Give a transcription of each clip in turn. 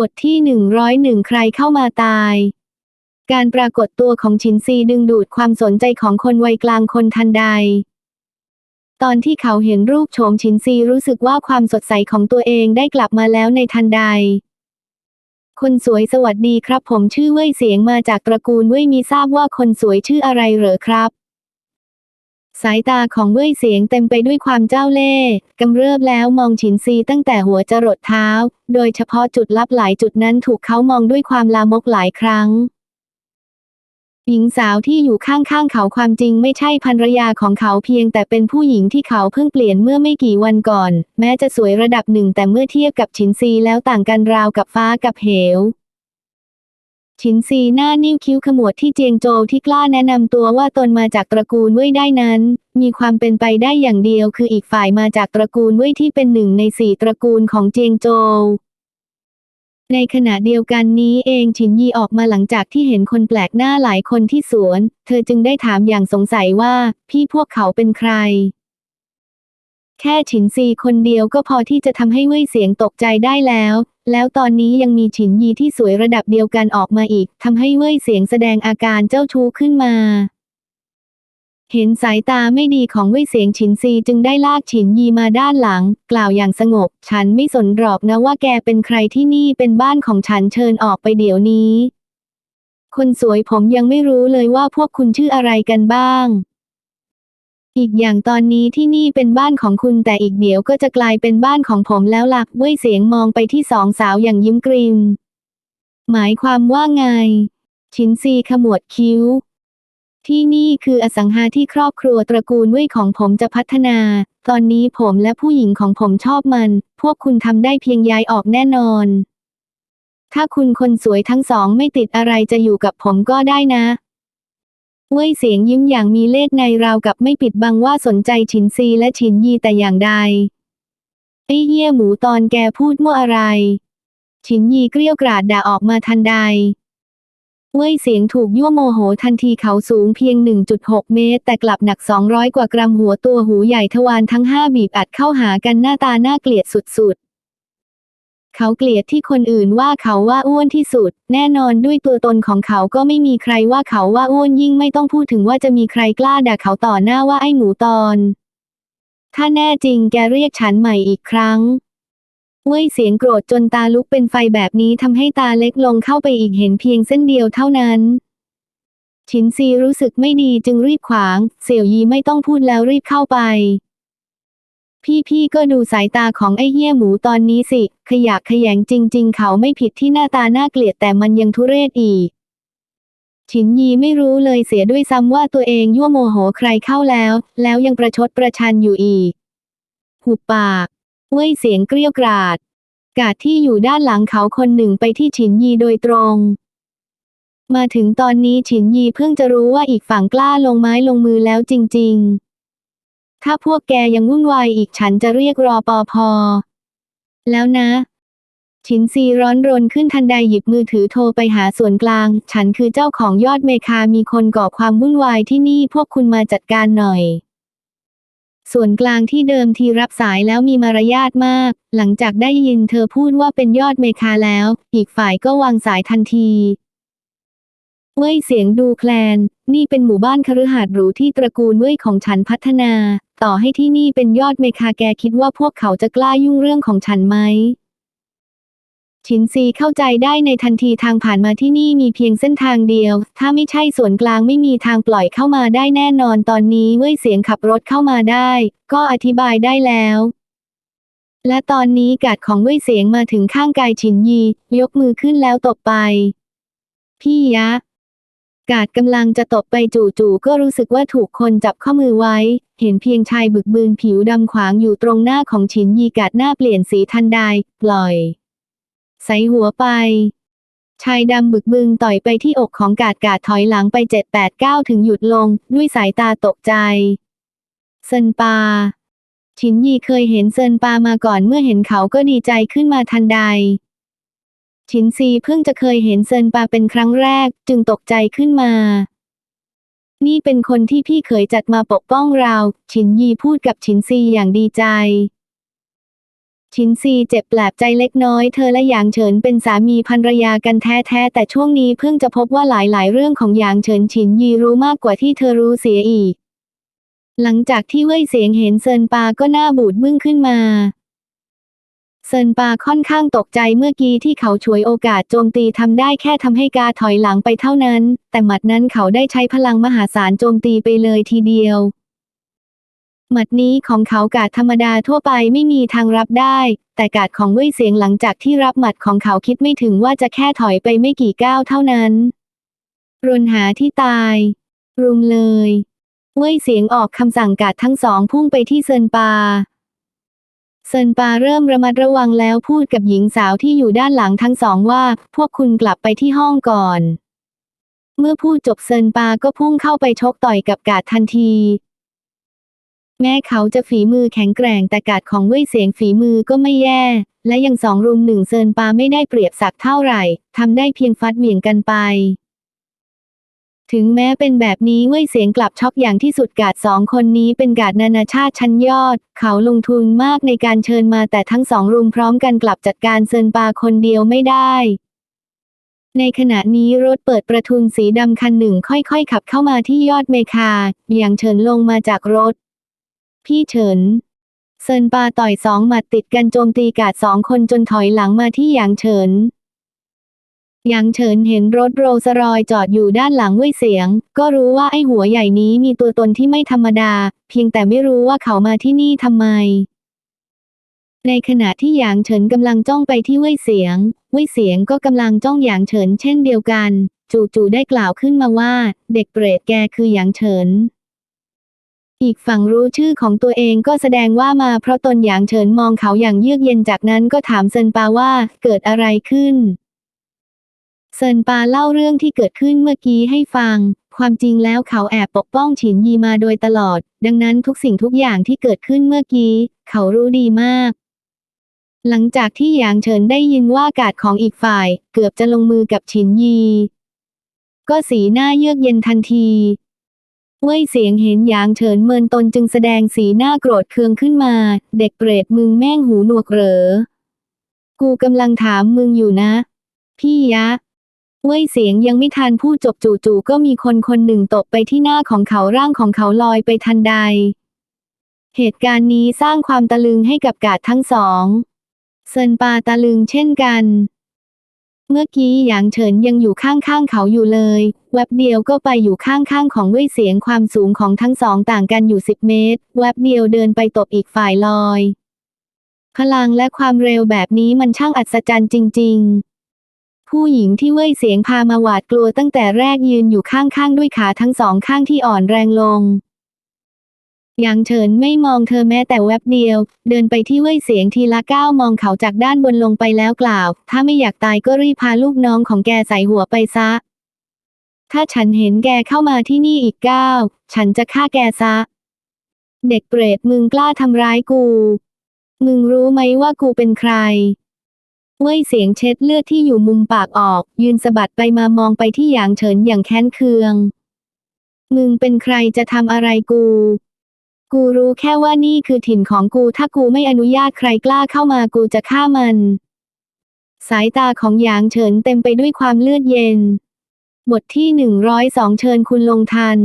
บทที่หนึ่งร้อยหนึ่งใครเข้ามาตาย การปรากฏตัวของชินซีดึงดูดความสนใจของคนวัยกลางคนทันใด ตอนที่เขาเห็นรูปโฉมชินซีรู้สึกว่าความสดใสของตัวเองได้กลับมาแล้วในทันใด คนสวยสวัสดีครับผมชื่อเว่ยเสียงมาจากตระกูลเว่ยมีทราบว่าคนสวยชื่ออะไรเหรอครับ สายตาของเว่ยเสียงเต็มไปด้วยความเจ้าเล่ห์กำเริบแล้วมองฉินซีตั้งแต่หัวจรดเท้า โดยเฉพาะจุดลับหลายจุดนั้นถูกเขามองด้วยความลามกหลายครั้ง หญิงสาวที่อยู่ข้างๆเขาความจริงไม่ใช่ภรรยาของเขาเพียงแต่เป็นผู้หญิงที่เขาเพิ่งเปลี่ยนเมื่อไม่กี่วันก่อน แม้จะสวยระดับหนึ่งแต่เมื่อเทียบกับฉินซีแล้วต่างกันราวกับฟ้ากับเหวชินซีหน้านิ้วคิ้วขมวดที่เจียงโจวที่กล้าแนะนำตัวว่าตนมาจากตระกูลเว่ยได้นั้น มีความเป็นไปได้อย่างเดียวคืออีกฝ่ายมาจากตระกูลเว่ยที่เป็นหนึ่งในสี่ตระกูลของเจียงโจวในขณะเดียวกันนี้เองฉินยีออกมาหลังจากที่เห็นคนแปลกหน้าหลายคนที่สวน เธอจึงได้ถามอย่างสงสัยว่า พี่พวกเขาเป็นใคร แค่ฉินซีคนเดียวก็พอที่จะทำให้เว่ยเสียงตกใจได้แล้ว แล้วตอนนี้ยังมีฉินยีที่สวยระดับเดียวกันออกมาอีกทำให้เว่ยเสียงแสดงอาการเจ้าชู้ขึ้นมา เห็นสายตาไม่ดีของเว่ยเสียงฉินซีจึงได้ลากฉินยีมาด้านหลัง กล่าวอย่างสงบ ฉันไม่สนหรอกนะว่าแกเป็นใครที่นี่เป็นบ้านของฉันเชิญออกไปเดี๋ยวนี้ คนสวยผมยังไม่รู้เลยว่าพวกคุณชื่ออะไรกันบ้าง อีกอย่างตอนนี้ที่นี่เป็นบ้านของคุณแต่อีกเดี๋ยวก็จะกลายเป็นบ้านของผมแล้วล่ะเว่ยเสียงมองไปที่สองสาวอย่างยิ้มกริม หมายความว่าไงชินซีขมวดคิ้ว ที่นี่คืออสังหาที่ครอบครัวตระกูลเว่ยของผมจะพัฒนา ตอนนี้ผมและผู้หญิงของผมชอบมัน พวกคุณทำได้เพียงย้ายออกแน่นอน ถ้าคุณคนสวยทั้งสองไม่ติดอะไรจะอยู่กับผมก็ได้นะเว่ยเสียงยิ้มอย่างมีเล่ห์ในราวกับไม่ปิดบังว่าสนใจฉินซีและฉินยีแต่อย่างใด ไอ้เหี้ยหมูตอนแกพูดมั่วอะไร ฉินยีเกลี้ยวกราดด่าออกมาทันใด เว่ยเสียงถูกยั่วโมโหทันทีเขาสูงเพียง 1.6 เมตร แต่กลับหนัก 200 กว่ากรัมหัวตัวหูใหญ่ทวารทั้งห้าบีบอัดเข้าหากันหน้าตาน่าเกลียดสุดๆ เขาเกลียดที่คนอื่นว่าเขาว่าอ้วนที่สุด แน่นอนด้วยตัวตนของเขาก็ไม่มีใครว่าเขาว่าอ้วนยิ่งไม่ต้องพูดถึงว่าจะมีใครกล้าด่าเขาต่อหน้าว่าไอ้หมูตอน ถ้าแน่จริงแกเรียกฉันใหม่อีกครั้ง เว่ยเสียงโกรธจนตาลุกเป็นไฟแบบนี้ทำให้ตาเล็กลงเข้าไปอีกเห็นเพียงเส้นเดียวเท่านั้น ชินซีรู้สึกไม่ดีจึงรีบขวาง เสี่ยวยีไม่ต้องพูดแล้วรีบเข้าไป พี่ๆก็ดูสายตาของไอ้เหี้ยหมูตอนนี้สิ ขยะขยงจริง ๆ เขาไม่ผิดที่หน้าตาน่าเกลียดแต่มันยังทุเรศอีกฉินยีไม่รู้เลยเสียด้วยซ้ำว่าตัวเองยั่วโมโหใครเข้าแล้ว แล้วยังประชดประชันอยู่อีก หุบปาก เว่ยเสียงเกลี้ยวกราด กาดที่อยู่ด้านหลังเขาคนหนึ่งไปที่ฉินยีโดยตรง มาถึงตอนนี้ฉินยีเพิ่งจะรู้ว่าอีกฝั่งกล้าลงไม้ลงมือแล้วจริง ๆ ถ้าพวกแกยังวุ่นวายอีกฉันจะเรียกรอปอพอ แล้วนะ ฉินซีร้อนรนขึ้นทันใดหยิบมือถือโทรไปหาส่วนกลาง ฉันคือเจ้าของยอดเมคามีคนก่อความวุ่นวายที่นี่พวกคุณมาจัดการหน่อย ส่วนกลางที่เดิมทีรับสายแล้วมีมารยาทมาก หลังจากได้ยินเธอพูดว่าเป็นยอดเมคาแล้ว อีกฝ่ายก็วางสายทันที เว้ยเสียงดูแคลน นี่เป็นหมู่บ้านคฤหาสน์หรูที่ตระกูลเว้ยของฉันพัฒนา ต่อให้ที่นี่เป็นยอดเมคาแกคิดว่าพวกเขาจะกล้ายุ่งเรื่องของฉันไหม ชินซีเข้าใจได้ในทันทีทางผ่านมาที่นี่มีเพียงเส้นทางเดียว ถ้าไม่ใช่ส่วนกลางไม่มีทางปล่อยเข้ามาได้แน่นอนตอนนี้เว่ยเสียงขับรถเข้ามาได้ ก็อธิบายได้แล้ว และตอนนี้กาดของเว่ยเสียงมาถึงข้างกายฉินยี ยกมือขึ้นแล้วตบไป พี่ยะ กาดกำลังจะตบไปจู่ๆก็รู้สึกว่าถูกคนจับข้อมือไว้ เห็นเพียงชายบึกบืนผิวดำขวางอยู่ตรงหน้าของฉินยีกาดหน้าเปลี่ยนสีทันใดปล่อย ใส่หัวไป ชายดำบึกบึนต่อยไปที่อกของกาดกาดถอยหลังไปเจ็ดแปดเก้าถึงหยุดลง ด้วยสายตาตกใจเซินปาชินยีเคยเห็นเซินปามาก่อนเมื่อเห็นเขาก็ดีใจขึ้นมาทันใดชินซีเพิ่งจะเคยเห็นเซินปาเป็นครั้งแรก จึงตกใจขึ้นมา นี่เป็นคนที่พี่เคยจัดมาปกป้องเราชินยีพูดกับชินซีอย่างดีใจ ชินซีเจ็บแปลบใจเล็กน้อย เธอและหยางเฉินเป็นสามีภรรยากันแท้ๆแต่ช่วงนี้เพิ่งจะพบว่าหลายๆ เรื่องของหยางเฉินฉินยีรู้มากกว่าที่เธอรู้เสียอีก หลังจากที่เว่ยเสียงเห็นเซินปาก็หน้าบูดบึ้งขึ้นมาเซินปาค่อนข้างตกใจเมื่อกี้ที่เขาฉวยโอกาสโจมตีทำได้แค่ทำให้กาถอยหลังไปเท่านั้น แต่หมัดนั้นเขาได้ใช้พลังมหาศาลโจมตีไปเลยทีเดียว หมัดนี้ของเขากาดธรรมดาทั่วไปไม่มีทางรับได้ แต่กาดของเว่ยเสียงหลังจากที่รับหมัดของเขาคิดไม่ถึงว่าจะแค่ถอยไปไม่กี่ก้าวเท่านั้นรุนหาที่ตาย รุมเลย เว่ยเสียงออกคำสั่งกาดทั้งสองพุ่งไปที่เซินปา เซินปาเริ่มระมัดระวังแล้วพูดกับหญิงสาวที่อยู่ด้านหลังทั้งสองว่า พวกคุณกลับไปที่ห้องก่อน เมื่อพูดจบเซินปาก็พุ่งเข้าไปชกต่อยกับกาดทันที แม้เขาจะฝีมือแข็งแกร่งแต่กาดของเว่ยเสียงฝีมือก็ไม่แย่ และยังสองรุมหนึ่งเซินปาไม่ได้เปรียบสักเท่าไหร่ทำได้เพียงฟัดเหวี่ยงกันไป ถึงแม้เป็นแบบนี้เว่ยเสียงกลับช็อกอย่างที่สุดกาดสองคนนี้เป็นกาดนานาชาติชั้นยอด เขาลงทุนมากในการเชิญมาแต่ทั้งสองรุมพร้อมกันกลับจัดการเซินปาคนเดียวไม่ได้ในขณะนี้รถเปิดประทุนสีดำคันหนึ่งค่อยๆ ขับเข้ามาที่ยอดเมคา อย่างเฉินลงมาจากรถ พี่เฉินเซินปาต่อยสองหมัดติดกันโจมตีกาดสองคนจนถอยหลังมาที่หยางเฉินหยางเฉินเห็นรถโรลสรอยจอดอยู่ด้านหลังเว่ยเสียง ก็รู้ว่าไอ้หัวใหญ่นี้มีตัวตนที่ไม่ธรรมดา เพียงแต่ไม่รู้ว่าเขามาที่นี่ทำไม ในขณะที่หยางเฉินกำลังจ้องไปที่เว่ยเสียง เว่ยเสียงก็กำลังจ้องหยางเฉินเช่นเดียวกัน จู่ๆได้กล่าวขึ้นมาว่า เด็กเปรตแกคือหยางเฉิน อีกฝั่งรู้ชื่อของตัวเองก็แสดงว่ามาเพราะตนหยางเฉินมองเขาอย่างเยือกเย็นจากนั้นก็ถามเซินปาว่าเกิดอะไรขึ้น เซินปาเล่าเรื่องที่เกิดขึ้นเมื่อกี้ให้ฟัง ความจริงแล้วเขาแอบปกป้องฉินยีมาโดยตลอด ดังนั้นทุกสิ่งทุกอย่างที่เกิดขึ้นเมื่อกี้ เขารู้ดีมาก หลังจากที่หยางเฉินได้ยินว่ากาดของอีกฝ่าย เกือบจะลงมือกับฉินยี ก็สีหน้าเยือกเย็นทันที เว่ยเสียงเห็นหยางเฉินเมินตนจึงแสดงสีหน้าโกรธเคืองขึ้นมา เด็กเปรตมึงแม่งหูหนวกเหรอ กูกำลังถามมึงอยู่นะ พี่ยะเว่ยเสียงยังไม่ทันพูดจบจู่ๆก็มีคนคนหนึ่งตบไปที่หน้าของเขาร่างของเขาลอยไปทันใด เหตุการณ์นี้สร้างความตะลึงให้กับกาดทั้งสองเซินปาตะลึงเช่นกัน เมื่อกี้หยางเฉินยังอยู่ข้างๆเขาอยู่เลย แวบเดียวก็ไปอยู่ข้างๆของเว่ยเสียงความสูงของทั้งสองต่างกันอยู่สิบเมตร แวบเดียวเดินไปตบอีกฝ่ายลอย พลังและความเร็วแบบนี้มันช่างอัศจรรย์จริง ๆ ผู้หญิงที่เว่ยเสียงพามาหวาดกลัวตั้งแต่แรกยืนอยู่ข้างๆด้วยขาทั้งสองข้างที่อ่อนแรงลง หยางเฉินไม่มองเธอแม้แต่แวบเดียว เดินไปที่เว่ยเสียงทีละก้าวมองเขาจากด้านบนลงไปแล้วกล่าว ถ้าไม่อยากตายก็รีบพาลูกน้องของแกใส่หัวไปซะ ถ้าฉันเห็นแกเข้ามาที่นี่อีกก้าวฉันจะฆ่าแกซะ เด็กเปรตมึงกล้าทำร้ายกู มึงรู้ไหมว่ากูเป็นใครเว่ยเสียงเช็ดเลือดที่อยู่มุมปากออก ยืนสะบัดไปมามองไปที่หยางเฉินอย่างแค้นเคือง มึงเป็นใครจะทำอะไรกู กูรู้แค่ว่านี่คือถิ่นของกูถ้ากูไม่อนุญาตใครกล้าเข้ามากูจะฆ่ามัน สายตาของหยางเฉินเต็มไปด้วยความเลือดเย็น บทที่หนึ่งร้อยสองเชิญคุณลงทัน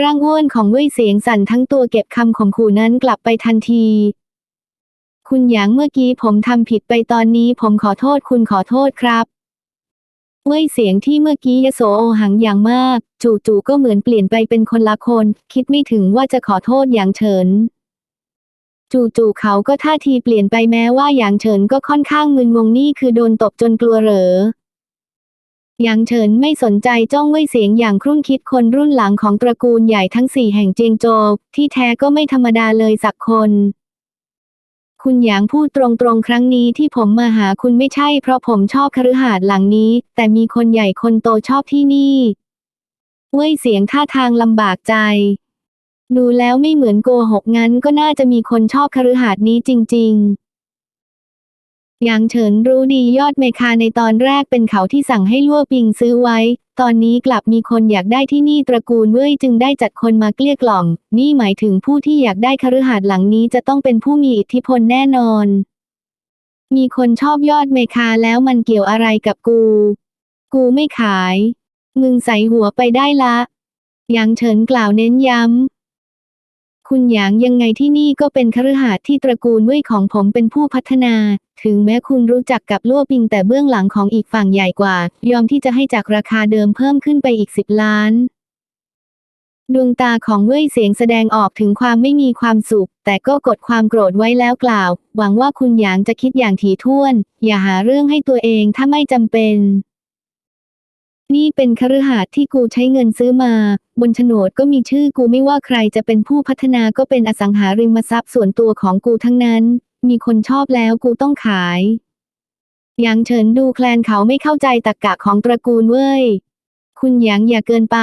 ร่างอ้วนของเว่ยเสียงสั่นทั้งตัวเก็บคำข่มขู่นั้นกลับไปทันที คุณหยางเมื่อกี้ผมทำผิดไปตอนนี้ผมขอโทษคุณขอโทษครับ เว่ยเสียงที่เมื่อกี้ยโสโอหังอย่างมาก จู่ๆก็เหมือนเปลี่ยนไปเป็นคนละคน คิดไม่ถึงว่าจะขอโทษอย่างเฉิน จู่ๆเขาก็ท่าทีเปลี่ยนไปแม้ว่าอย่างเฉินก็ค่อนข้างมึนงงนี่คือโดนตบจนกลัวเหรออย่างเฉินไม่สนใจจ้องเว่ยเสียงอย่างครุ่นคิดคนรุ่นหลังของตระกูลใหญ่ทั้งสี่แห่งเจียงโจวที่แท้ก็ไม่ธรรมดาเลยสักคน คุณหยางพูดตรงๆ ครั้งนี้ที่ผมมาหาคุณไม่ใช่เพราะผมชอบคฤหาสน์หลังนี้ แต่มีคนใหญ่คนโตชอบที่นี่ เว้ยเสียงท่าทางลำบากใจ ดูแล้วไม่เหมือนโกหกงั้นก็น่าจะมีคนชอบคฤหาสน์นี้จริง ๆ อย่างเฉินรู้ดียอดเมคาในตอนแรกเป็นเขาที่สั่งให้ลั่วปิงซื้อไว้ ตอนนี้กลับมีคนอยากได้ที่นี่ตระกูลเว่ยจึงได้จัดคนมาเกลี้ยกล่อม นี่หมายถึงผู้ที่อยากได้คฤหาสน์หลังนี้จะต้องเป็นผู้มีอิทธิพลแน่นอน มีคนชอบยอดเมคาแล้วมันเกี่ยวอะไรกับกู กูไม่ขาย มึงใส่หัวไปได้ละหยางเฉินกล่าวเน้นย้ำ คุณหยางยังไงที่นี่ก็เป็นคฤหาสน์ที่ตระกูลเว่ยของผมเป็นผู้พัฒนา ถึงแม้คุณรู้จักกับลั่วปิงแต่เบื้องหลังของอีกฝั่งใหญ่กว่า ยอมที่จะให้จากราคาเดิมเพิ่มขึ้นไปอีกสิบล้าน ดวงตาของเว่ยเสียงแสดงออกถึงความไม่มีความสุข แต่ก็กดความโกรธไว้แล้วกล่าว หวังว่าคุณหยางจะคิดอย่างถี่ถ้วน อย่าหาเรื่องให้ตัวเองถ้าไม่จำเป็น นี่เป็นคฤหาสน์ที่กูใช้เงินซื้อมา บนโฉนดก็มีชื่อกูไม่ว่าใครจะเป็นผู้พัฒนาก็เป็นอสังหาริมทรัพย์ส่วนตัวของกูทั้งนั้น มีคนชอบแล้วกูต้องขายหยางเฉินดูแคลนเขาไม่เข้าใจตรกกะของตระกูลเว้ย คุณหยางอย่าเกินไป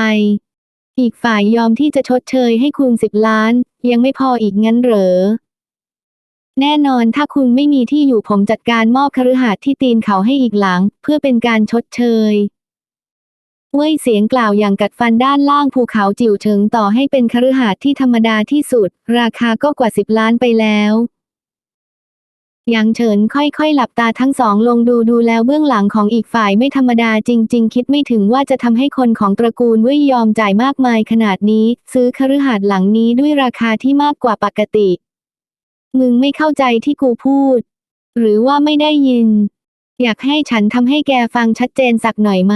อีกฝ่ายยอมที่จะชดเชยให้คุณสิบล้าน ยังไม่พออีกงั้นเหรอ แน่นอนถ้าคุณไม่มีที่อยู่ผมจัดการมอบคฤหาสน์ที่ตีนเขาให้อีกหลัง เพื่อเป็นการชดเชย เว่ยเสียงกล่าวอย่างกัดฟันด้านล่างภูเขาจิ๋วเฉิงต่อให้เป็นคฤหาสน์ที่ธรรมดาที่สุด ราคาก็กว่าสิบล้านไปแล้วหยางเฉินค่อยๆ หลับตาทั้งสองลงดูดูแล้วเบื้องหลังของอีกฝ่ายไม่ธรรมดาจริง ๆ คิดไม่ถึงว่าจะทำให้คนของตระกูลเว่ยยอมจ่ายมากมายขนาดนี้ ซื้อคฤหาสน์หลังนี้ด้วยราคาที่มากกว่าปกติ มึงไม่เข้าใจที่กูพูด หรือว่าไม่ได้ยิน อยากให้ฉันทำให้แกฟังชัดเจนสักหน่อยไหม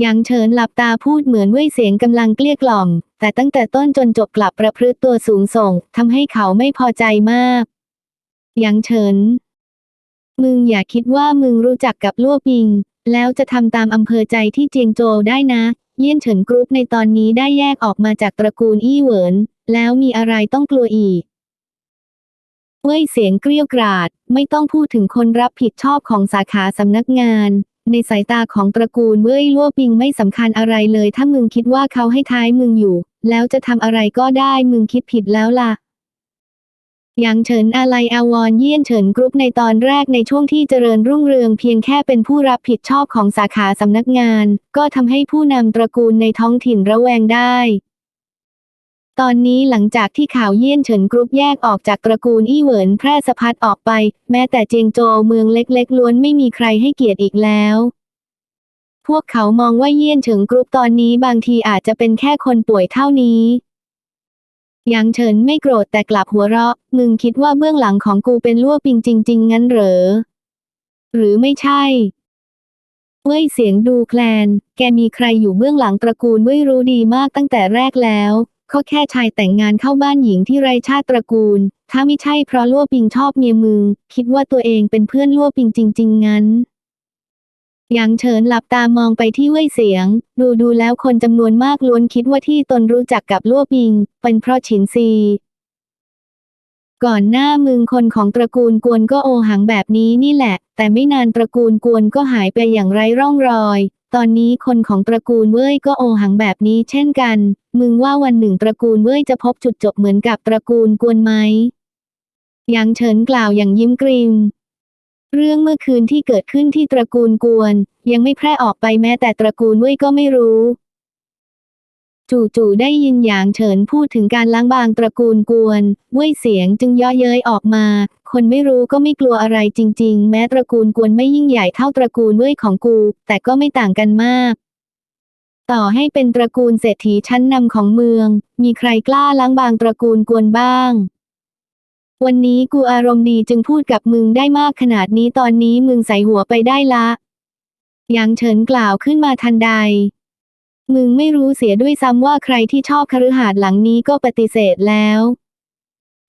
หยางเฉินหลับตาพูดเหมือนเว่ยเสียงกำลังเกลี้ยกล่อม แต่ตั้งแต่ต้นจนจบกลับประพฤติตัวสูงส่งทำให้เขาไม่พอใจมากหยางเฉิน มึงอย่าคิดว่ามึงรู้จักกับลั่วปิง แล้วจะทำตามอำเภอใจที่เจียงโจวได้นะ เยี่ยนเฉินกรุ๊ปในตอนนี้ได้แยกออกมาจากตระกูลอี้เหวิน แล้วมีอะไรต้องกลัวอีกเว่ยเสียงเกรี้ยวกราด ไม่ต้องพูดถึงคนรับผิดชอบของสาขาสำนักงาน ในสายตาของตระกูลเว่ยลั่วปิงไม่สำคัญอะไรเลย ถ้ามึงคิดว่าเขาให้ท้ายมึงอยู่ แล้วจะทำอะไรก็ได้มึงคิดผิดแล้วล่ะหยางเฉินอาลัยอาวรณ์เยี่ยนเฉินกรุ๊ปในตอนแรกในช่วงที่เจริญรุ่งเรืองเพียงแค่เป็นผู้รับผิดชอบของสาขาสำนักงาน ก็ทำให้ผู้นำตระกูลในท้องถิ่นระแวงได้ ตอนนี้หลังจากที่ข่าวเยี่ยนเฉินกรุ๊ปแยกออกจากตระกูลอี้เหวินแพร่สะพัดออกไป แม้แต่เจียงโจวเมืองเล็กๆ ล้วนไม่มีใครให้เกียรติอีกแล้ว พวกเขามองว่าเยี่ยนเฉิงกรุ๊ปตอนนี้บางทีอาจจะเป็นแค่คนป่วยเท่านี้หยางเฉินไม่โกรธแต่กลับหัวเราะ มึงคิดว่าเบื้องหลังของกูเป็นลั่วปิงจริง ๆ งั้นเหรอ หรือไม่ใช่เว่ยเสียงดูแคลน แกมีใครอยู่เบื้องหลังตระกูลเว่ยรู้ดีมากตั้งแต่แรกแล้ว ก็แค่ชายแต่งงานเข้าบ้านหญิงที่ไรชาติตระกูล ถ้าไม่ใช่เพราะลั่วปิงชอบเมียมึง คิดว่าตัวเองเป็นเพื่อนลั่วปิงจริง ๆ งั้นหยางเฉินหลับตามองไปที่เว่ยเสียง ดูดูแล้วคนจำนวนมากล้วนคิดว่าที่ตนรู้จักกับลั่วปิง เป็นเพราะฉินซี ก่อนหน้ามึงคนของตระกูลกวนก็โอหังแบบนี้นี่แหละ แต่ไม่นานตระกูลกวนก็หายไปอย่างไร้ร่องรอย ตอนนี้คนของตระกูลเว่ยก็โอหังแบบนี้เช่นกัน มึงว่าวันหนึ่งตระกูลเว่ยจะพบจุดจบเหมือนกับตระกูลกวนไหมหยางเฉินกล่าวอย่างยิ้มกริม เรื่องเมื่อคืนที่เกิดขึ้นที่ตระกูลกวน ยังไม่แพร่ออกไปแม้แต่ตระกูลเว่ยก็ไม่รู้ จู่ๆได้ยินหยางเฉินพูดถึงการล้างบางตระกูลกวนเว่ยเสียงจึงย่อเย้ยออกมา คนไม่รู้ก็ไม่กลัวอะไรจริง ๆ แม้ตระกูลกวนไม่ยิ่งใหญ่เท่าตระกูลเว่ยของกู แต่ก็ไม่ต่างกันมาก ต่อให้เป็นตระกูลเศรษฐีชั้นนำของเมือง มีใครกล้าล้างบางตระกูลกวนบ้าง วันนี้กูอารมณ์ดีจึงพูดกับมึงได้มากขนาดนี้ตอนนี้มึงใส่หัวไปได้ละหยางเฉินกล่าวขึ้นมาทันใด มึงไม่รู้เสียด้วยซ้ำว่าใครที่ชอบคฤหาสน์หลังนี้ก็ปฏิเสธแล้ว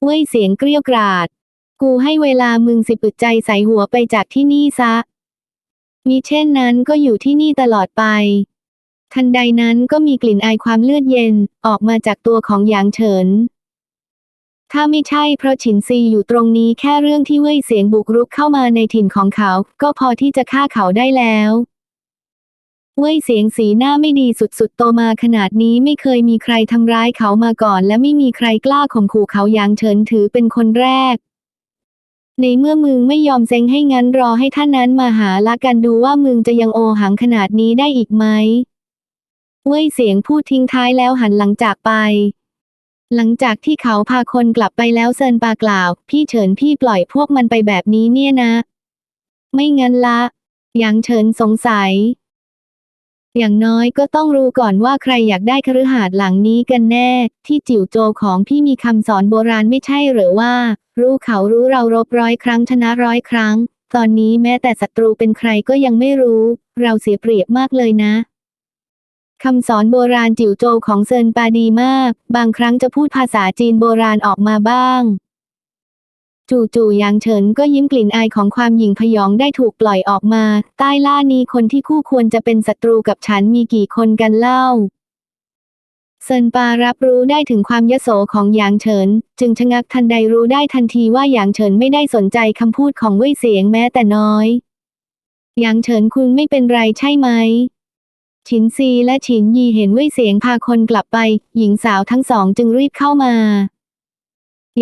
เว่ยเสียงเกลี้ยกราด กูให้เวลามึงสิบอึดใจใส่หัวไปจากที่นี่ซะมีเช่นนั้นก็อยู่ที่นี่ตลอดไป ทันใดนั้นก็มีกลิ่นอายความเลือดเย็นออกมาจากตัวของหยางเฉิน ถ้าไม่ใช่เพราะฉินซีอยู่ตรงนี้แค่เรื่องที่เว่ยเสียงบุกรุกเข้ามาในถิ่นของเขา ก็พอที่จะฆ่าเขาได้แล้วเว่ยเสียงสีหน้าไม่ดีสุดๆ โตมาขนาดนี้ไม่เคยมีใครทำร้ายเขามาก่อน และไม่มีใครกล้าข่มขู่เขาอย่างเฉินถือเป็นคนแรก ในเมื่อมึงไม่ยอมเซ็งให้งั้นรอให้ท่านนั้นมาหาละกันดูว่ามึงจะยังโอหังขนาดนี้ได้อีกไหมเว้ยเสียงพูดทิ้งท้ายแล้วหันหลังจากไป หลังจากที่เขาพาคนกลับไปแล้วเซินปากล่าว พี่เฉินพี่ปล่อยพวกมันไปแบบนี้เนี่ยนะ ไม่งั้นละยางเฉินสงสัย อย่างน้อยก็ต้องรู้ก่อนว่าใครอยากได้คฤหาสน์หลังนี้กันแน่ ที่จิ๋วโจของพี่มีคำสอนโบราณไม่ใช่หรือว่า รู้เขารู้เรารบร้อยครั้งชนะร้อยครั้ง ตอนนี้แม้แต่ศัตรูเป็นใครก็ยังไม่รู้ เราเสียเปรียบมากเลยนะคำสอนโบราณจิ๋วโจของเซินปาดีมาก บางครั้งจะพูดภาษาจีนโบราณออกมาบ้าง จู่ๆหยางเฉินก็ยิ้มกลิ่นอายของความหยิ่งพยองได้ถูกปล่อยออกมา ใต้ล่านี้คนที่คู่ควรจะเป็นศัตรูกับฉันมีกี่คนกันเล่าเซินปารับรู้ได้ถึงความยโสของหยางเฉิน จึงชะงักทันใดรู้ได้ทันทีว่าหยางเฉินไม่ได้สนใจคำพูดของเว่ยเสียงแม้แต่น้อยหยางเฉินคุณไม่เป็นไรใช่ไหมฉินซีและฉินยีเห็นเว่ยเสียงพาคนกลับไป หญิงสาวทั้งสองจึงรีบเข้ามา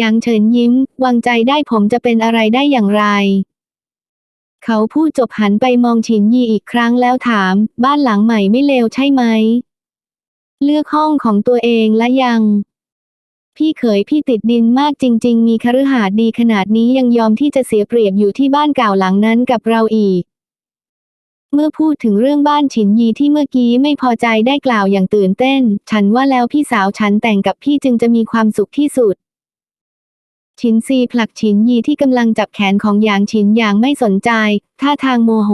ยางเฉินยิ้ม วางใจได้ผมจะเป็นอะไรได้อย่างไร เขาพูดจบหันไปมองฉินยีอีกครั้งแล้วถาม บ้านหลังใหม่ไม่เลวใช่ไหม เลือกห้องของตัวเองและยัง พี่เขยพี่ติดดินมากจริง ๆ มีคฤหาสน์ดีขนาดนี้ยังยอมที่จะเสียเปรียบอยู่ที่บ้านเก่าหลังนั้นกับเราอีกเมื่อพูดถึงเรื่องบ้านฉินยีที่เมื่อกี้ไม่พอใจได้กล่าวอย่างตื่นเต้น ฉันว่าแล้วพี่สาวฉันแต่งกับพี่จึงจะมีความสุขที่สุด ฉินซีผลักฉินยีที่กำลังจับแขนของหยางฉินหยางไม่สนใจ ท่าทางโมโห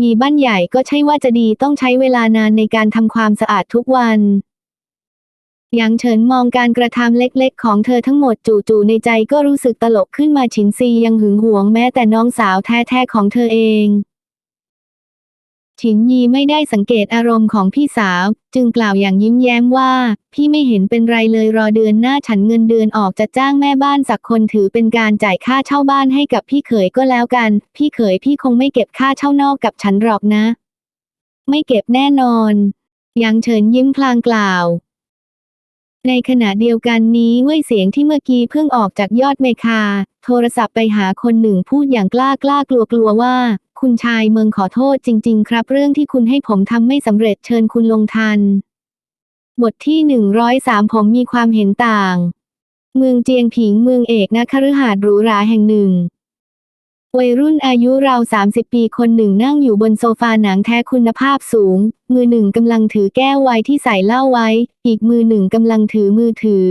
มีบ้านใหญ่ก็ใช่ว่าจะดีต้องใช้เวลานานในการทำความสะอาดทุกวันหยางเฉินมองการกระทำเล็กๆ ของเธอทั้งหมดจู่ๆในใจก็รู้สึกตลกขึ้นมาฉินซียังหึงหวงแม้แต่น้องสาวแท้ๆของเธอเอง ฉินยีไม่ได้สังเกตอารมณ์ของพี่สาว จึงกล่าวอย่างยิ้มแย้มว่า พี่ไม่เห็นเป็นไรเลยรอเดือนหน้าฉันเงินเดือนออกจะจ้างแม่บ้านสักคนถือเป็นการจ่ายค่าเช่าบ้านให้กับพี่เขยก็แล้วกัน พี่เขยพี่คงไม่เก็บค่าเช่านอกกับฉันหรอกนะ ไม่เก็บแน่นอนยางเฉินยิ้มพลางกล่าวในขณะเดียวกันนี้เว่ยเสียงที่เมื่อกี้เพิ่งออกจากยอดเมคา โทรศัพท์ไปหาคนหนึ่งพูดอย่างกล้ากล้ากลัวกลัวว่า คุณชายเมืองขอโทษจริง ๆ ครับ เรื่องที่คุณให้ผมทำไม่สำเร็จเชิญคุณลงทัน บทที่หนึ่งร้อยสามผมมีความเห็นต่าง เมืองเจียงผิงเมืองเอกนะคฤหาสน์หรูหราแห่งหนึ่งวัยรุ่นอายุราว 30 ปีคนหนึ่งนั่งอยู่บนโซฟาหนังแท้คุณภาพสูง มือหนึ่งกำลังถือแก้วไวน์ที่ใส่เหล้าไว้ อีกมือหนึ่งกำลังถือมือถือ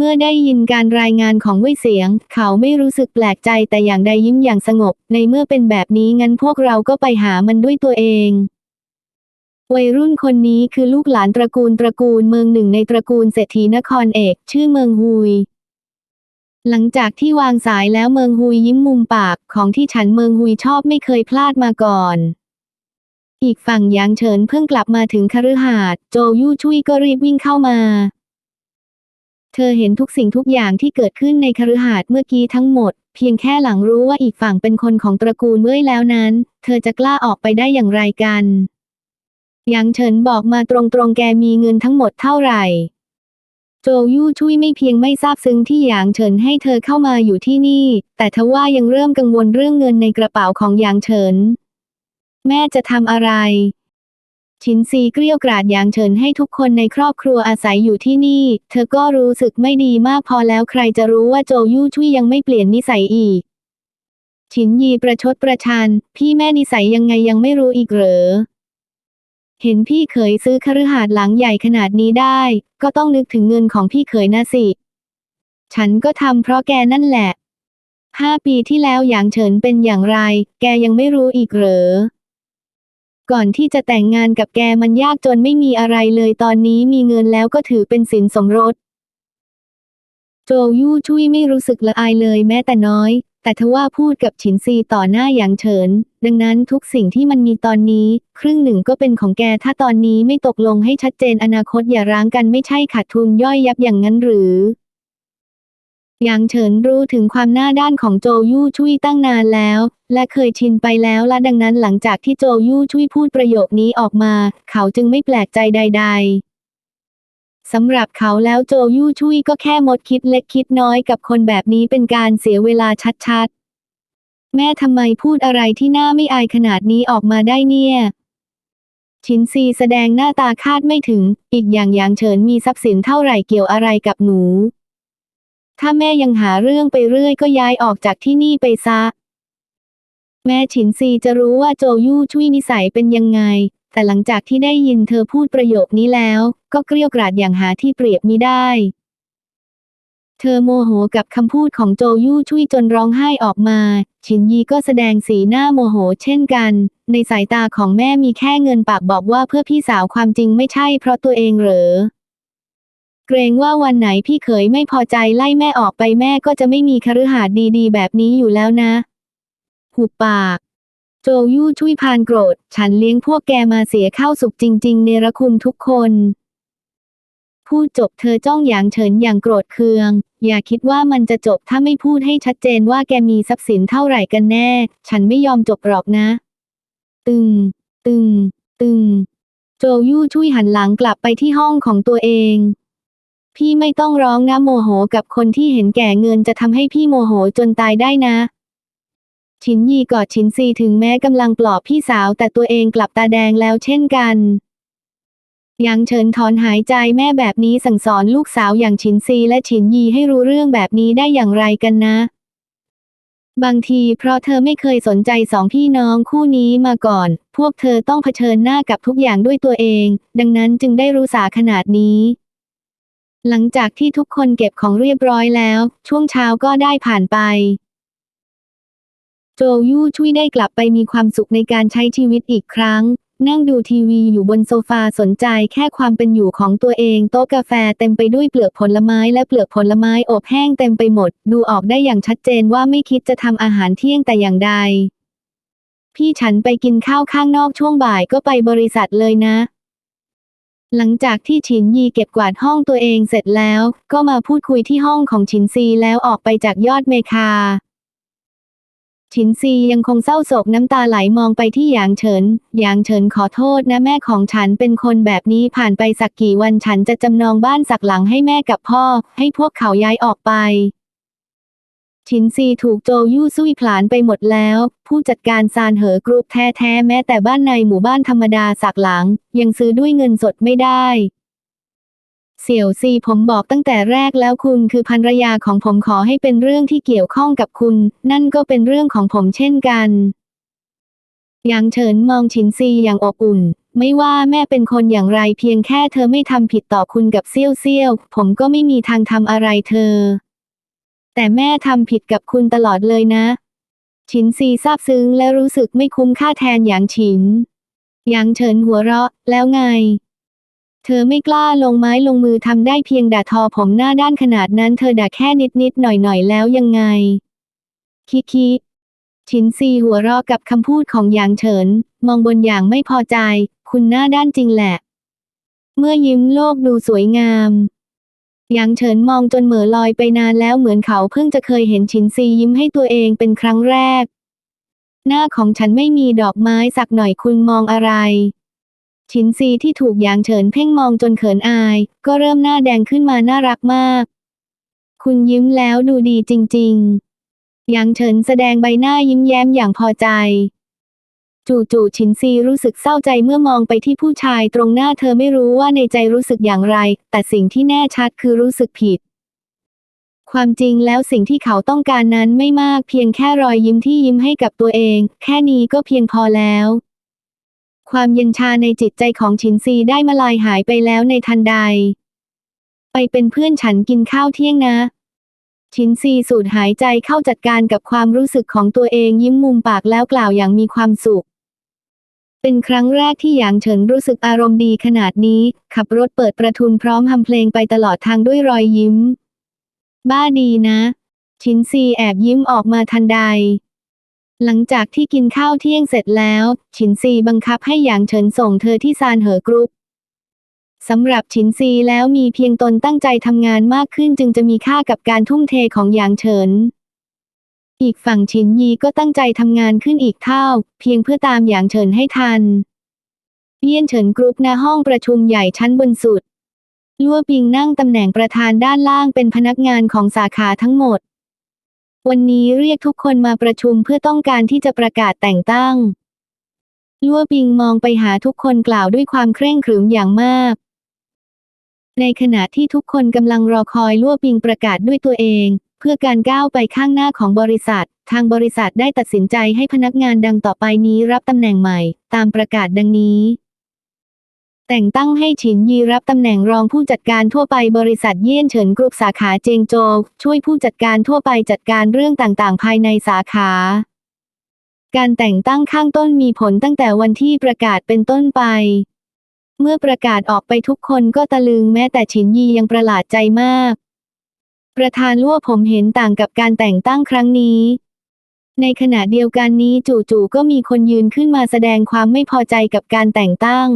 เมื่อได้ยินการรายงานของเว่ยเสียง เขาไม่รู้สึกแปลกใจแต่อย่างใดยิ้มอย่างสงบ ในเมื่อเป็นแบบนี้งั้นพวกเราก็ไปหามันด้วยตัวเองวัยรุ่นคนนี้คือลูกหลานตระกูลตระกูลเมืองหนึ่งในตระกูลเศรษฐีนครเอก ชื่อเมืองฮุย หลังจากที่วางสายแล้วเมืองฮุยยิ้มมุมปากของที่ฉันเมืองฮุยชอบไม่เคยพลาดมาก่อน อีกฝั่งยางเฉินเพิ่งกลับมาถึงคฤหาสน์โจยู่ชุยก็รีบวิ่งเข้ามา เธอเห็นทุกสิ่งทุกอย่างที่เกิดขึ้นในคฤหาสน์เมื่อกี้ทั้งหมด เพียงแค่หลังรู้ว่าอีกฝั่งเป็นคนของตระกูลเว่ยแล้วนั้น เธอจะกล้าออกไปได้อย่างไรกันหยางเฉินบอกมาตรงๆแกมีเงินทั้งหมดเท่าไหร่โจยู่ชุยไม่เพียงไม่ทราบซึ้งที่หยางเฉินให้เธอเข้ามาอยู่ที่นี่ แต่ทว่ายังเริ่มกังวลเรื่องเงินในกระเป๋าของหยางเฉิน แม่จะทำอะไร ชินซีเกลี้ยวกราดหยางเฉินให้ทุกคนในครอบครัวอาศัยอยู่ที่นี่ เธอก็รู้สึกไม่ดีมากพอแล้วใครจะรู้ว่าโจยู่ชุยยังไม่เปลี่ยนนิสัยอีกฉินยีประชดประชัน พี่แม่นิสัยยังไงยังไม่รู้อีกเหรอ เห็นพี่เขยซื้อคฤหาสน์หลังใหญ่ขนาดนี้ได้ ก็ต้องนึกถึงเงินของพี่เขยนะสิ ฉันก็ทำเพราะแกนั่นแหละห้าปีที่แล้วหยางเฉินเป็นอย่างไร แกยังไม่รู้อีกเหรอ ก่อนที่จะแต่งงานกับแกมันยากจนไม่มีอะไรเลยตอนนี้มีเงินแล้วก็ถือเป็นสินสมรส โจยู่ชุยไม่รู้สึกละอายเลยแม้แต่น้อย แต่ทว่าพูดกับฉินซีต่อหน้าหยางเฉิน ดังนั้นทุกสิ่งที่มันมีตอนนี้ ครึ่งหนึ่งก็เป็นของแกถ้าตอนนี้ไม่ตกลงให้ชัดเจนอนาคตอย่าร้างกันไม่ใช่ขาดทุนย่อยยับอย่างนั้นหรือ หยางเฉินรู้ถึงความหน้าด้านของโจยู่ชุยตั้งนานแล้ว และเคยชินไปแล้วและดังนั้นหลังจากที่โจยู่ชุยพูดประโยคนี้ออกมา เขาจึงไม่แปลกใจใด ๆสำหรับเขาแล้วโจยู่ชุยก็แค่มดคิดเล็กคิดน้อยกับคนแบบนี้เป็นการเสียเวลาชัดๆ แม่ทำไมพูดอะไรที่น่าไม่อายขนาดนี้ออกมาได้เนี่ยชินซีแสดงหน้าตาคาดไม่ถึง อีกอย่างหยางเฉินมีทรัพย์สินเท่าไหร่เกี่ยวอะไรกับหนู ถ้าแม่ยังหาเรื่องไปเรื่อยก็ย้ายออกจากที่นี่ไปซะ แม่ฉินซีจะรู้ว่าโจยู่ชุยนิสัยเป็นยังไง แต่หลังจากที่ได้ยินเธอพูดประโยคนี้แล้ว ก็เกรี้ยวกราดอย่างหาที่เปรียบมิได้ เธอโมโหกับคำพูดของโจยู่ชุยจนร้องไห้ออกมาชินยีก็แสดงสีหน้าโมโหเช่นกัน ในสายตาของแม่มีแค่เงินปากบอกว่าเพื่อพี่สาวความจริงไม่ใช่เพราะตัวเองเหรอ เกรงว่าวันไหนพี่เขยไม่พอใจไล่แม่ออกไปแม่ก็จะไม่มีคฤหาสน์ดีๆ แบบนี้อยู่แล้วนะ หุบปาก โจยู่ชุยพานโกรธ ฉันเลี้ยงพวกแกมาเสียข้าวสุกจริงๆเนระคุณทุกคนพูดจบเธอจ้องหยางเฉินอย่างโกรธเคือง อย่าคิดว่ามันจะจบถ้าไม่พูดให้ชัดเจนว่าแกมีทรัพย์สินเท่าไหร่กันแน่ ฉันไม่ยอมจบหรอกนะ ตึง ตึง ตึง โจยู่ชุยหันหลังกลับไปที่ห้องของตัวเอง พี่ไม่ต้องร้องนะโมโหกับคนที่เห็นแก่เงินจะทำให้พี่โมโหจนตายได้นะชินยีกอดชินซีถึงแม้กำลังปลอบพี่สาวแต่ตัวเองกลับตาแดงแล้วเช่นกันยังเฉินถอนหายใจแม่แบบนี้สั่งสอนลูกสาวอย่างชินซีและชินยีให้รู้เรื่องแบบนี้ได้อย่างไรกันนะ บางทีเพราะเธอไม่เคยสนใจสองพี่น้องคู่นี้มาก่อน พวกเธอต้องเผชิญหน้ากับทุกอย่างด้วยตัวเอง ดังนั้นจึงได้รู้สาขนาดนี้ หลังจากที่ทุกคนเก็บของเรียบร้อยแล้ว ช่วงเช้าก็ได้ผ่านไป โจยู่ช่วยได้กลับไปมีความสุขในการใช้ชีวิตอีกครั้ง นั่งดูทีวีอยู่บนโซฟาสนใจแค่ความเป็นอยู่ของตัวเองโต๊ะกาแฟเต็มไปด้วยเปลือกผลไม้และเปลือกผลไม้อบแห้งเต็มไปหมด ดูออกได้อย่างชัดเจนว่าไม่คิดจะทำอาหารเที่ยงแต่อย่างใด พี่ฉันไปกินข้าวข้างนอกช่วงบ่ายก็ไปบริษัทเลยนะ หลังจากที่ฉินยีเก็บกวาดห้องตัวเองเสร็จแล้ว ก็มาพูดคุยที่ห้องของฉินซีแล้วออกไปจากยอดเมคา ฉินซียังคงเศร้าโศกน้ำตาไหลมองไปที่หยางเฉิน หยางเฉินขอโทษนะแม่ของฉันเป็นคนแบบนี้ผ่านไปสักกี่วันฉันจะจำนองบ้านสักหลังให้แม่กับพ่อ ให้พวกเขาย้ายออกไป ฉินซีถูกโจยู่ซุยผลานไปหมดแล้ว ผู้จัดการซานเหอกรุ๊ปแท้ๆ แม้แต่บ้านในหมู่บ้านธรรมดาสักหลัง ยังซื้อด้วยเงินสดไม่ได้ เสี่ยวซีผมบอกตั้งแต่แรกแล้วคุณคือภรรยาของผมขอให้เป็นเรื่องที่เกี่ยวข้องกับคุณ นั่นก็เป็นเรื่องของผมเช่นกันหยางเฉินมองฉินซีอย่างอบอุ่น ไม่ว่าแม่เป็นคนอย่างไรเพียงแค่เธอไม่ทำผิดต่อคุณกับเซี่ยวเซี่ยวผมก็ไม่มีทางทำอะไรเธอ แต่แม่ทำผิดกับคุณตลอดเลยนะ ฉินซีซาบซึ้งและรู้สึกไม่คุ้มค่าแทนหยางฉินหยางเฉินหัวเราะ แล้วไง เธอไม่กล้าลงไม้ลงมือทำได้เพียงด่าทอผมหน้าด้านขนาดนั้นเธอด่าแค่นิดนิดๆหน่อยหน่อยๆแล้วยังไง คิคิชินซีหัวเราะกับคำพูดของหยางเฉิน มองบนอย่างไม่พอใจ คุณหน้าด้านจริงแหละ เมื่อยิ้มโลกดูสวยงาม หยางเฉินมองจนเหม่อลอยไปนานแล้วเหมือนเขาเพิ่งจะเคยเห็นชินซียิ้มให้ตัวเองเป็นครั้งแรก หน้าของฉันไม่มีดอกไม้สักหน่อยคุณมองอะไร ชินซีที่ถูกหยางเฉินเพ่งมองจนเขินอาย ก็เริ่มหน้าแดงขึ้นมาน่ารักมาก คุณยิ้มแล้วดูดีจริง ๆ หยางเฉินแสดงใบหน้ายิ้มแย้มอย่างพอใจ จู่ๆชินซีรู้สึกเศร้าใจเมื่อมองไปที่ผู้ชายตรงหน้าเธอไม่รู้ว่าในใจรู้สึกอย่างไร แต่สิ่งที่แน่ชัดคือรู้สึกผิด ความจริงแล้วสิ่งที่เขาต้องการนั้นไม่มากเพียงแค่รอยยิ้มที่ยิ้มให้กับตัวเอง แค่นี้ก็เพียงพอแล้ว ความเย็นชาในจิตใจของฉินซีได้มาลายหายไปแล้วในทันใด ไปเป็นเพื่อนฉันกินข้าวเที่ยงนะชินซีสูดหายใจเข้าจัดการกับความรู้สึกของตัวเองยิ้มมุมปากแล้วกล่าวอย่างมีความสุข เป็นครั้งแรกที่หยางเฉินรู้สึกอารมณ์ดีขนาดนี้ ขับรถเปิดประทุนพร้อมทำเพลงไปตลอดทางด้วยรอยยิ้ม บ้าดีนะ ชินซีแอบยิ้มออกมาทันใด หลังจากที่กินข้าวเที่ยงเสร็จแล้วฉินซีบังคับให้หยางเฉินส่งเธอที่ซานเหอกรุ๊ปสำหรับฉินซีแล้วมีเพียงตนตั้งใจทำงานมากขึ้นจึงจะมีค่ากับการทุ่มเทของหยางเฉิน อีกฝั่งฉินยีก็ตั้งใจทำงานขึ้นอีกเท่า เพียงเพื่อตามหยางเฉินให้ทัน เยี่ยนเฉินกรุ๊ปณห้องประชุมใหญ่ชั้นบนสุด ลัวปิงนั่งตำแหน่งประธานด้านล่างเป็นพนักงานของสาขาทั้งหมด วันนี้เรียกทุกคนมาประชุมเพื่อต้องการที่จะประกาศแต่งตั้ง ลัวปิงมองไปหาทุกคนกล่าวด้วยความเคร่งขรึมอย่างมาก ในขณะที่ทุกคนกำลังรอคอยลัวปิงประกาศด้วยตัวเอง เพื่อการก้าวไปข้างหน้าของบริษัท ทางบริษัทได้ตัดสินใจให้พนักงานดังต่อไปนี้รับตำแหน่งใหม่ ตามประกาศดังนี้ แต่งตั้งให้ฉินยีรับตำแหน่งรองผู้จัดการทั่วไปบริษัทเยี่ยนเฉินกรุ๊ปสาขาเจงโจวช่วยผู้จัดการทั่วไปจัดการเรื่องต่างๆ ภายในสาขา การแต่งตั้งข้างต้นมีผลตั้งแต่วันที่ประกาศเป็นต้นไปเมื่อประกาศออกไปทุกคนก็ตะลึงแม้แต่ฉินยียังประหลาดใจมาก ประธานลั่วผมเห็นต่างกับการแต่งตั้งครั้งนี้ ในขณะเดียวกันนี้จู่ๆก็มีคนยืนขึ้นมาแสดงความไม่พอใจกับการแต่งตั้ง